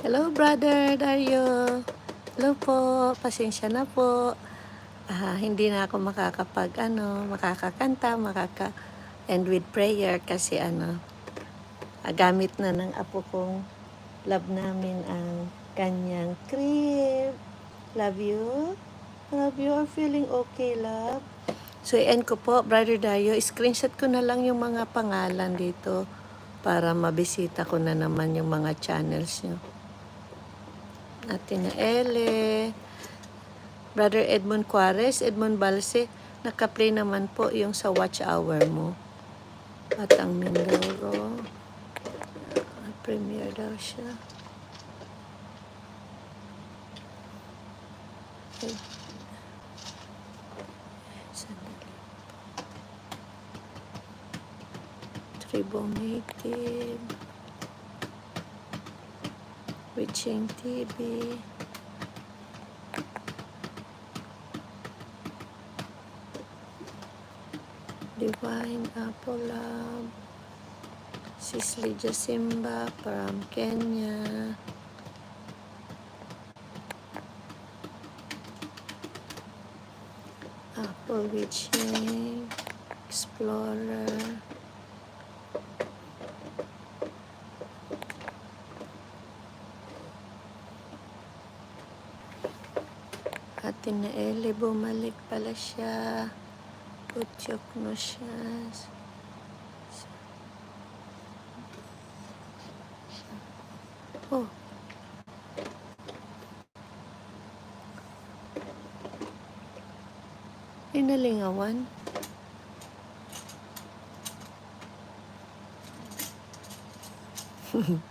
Hello, brother Dario. Hello po. Pasensya na po. Ah, hindi na ako makakapag, ano, makakakanta, makaka end with prayer kasi ano, ah, gamit na ng apo kong love namin ang kanyang crib. Love you. Love you. I'm feeling okay, love. So, i-end ko po, Brother Dario. Screenshot ko na lang yung mga pangalan dito para mabisita ko na naman yung mga channels nyo. Atin na Ele, Brother Edmond Juarez, Edmond Balse, nakaplay naman po yung sa watch hour mo. At ang Mindoro, premiere daw siya. Okay. Sandali. Tribong Native. Witching TV. Divine Apple Lab. Sisley Jasimba from Kenya. Apple Witching. Explorer. Ate na Eli, bumalik pala siya. Putyok no siya. Oh. Ay, nalingawan.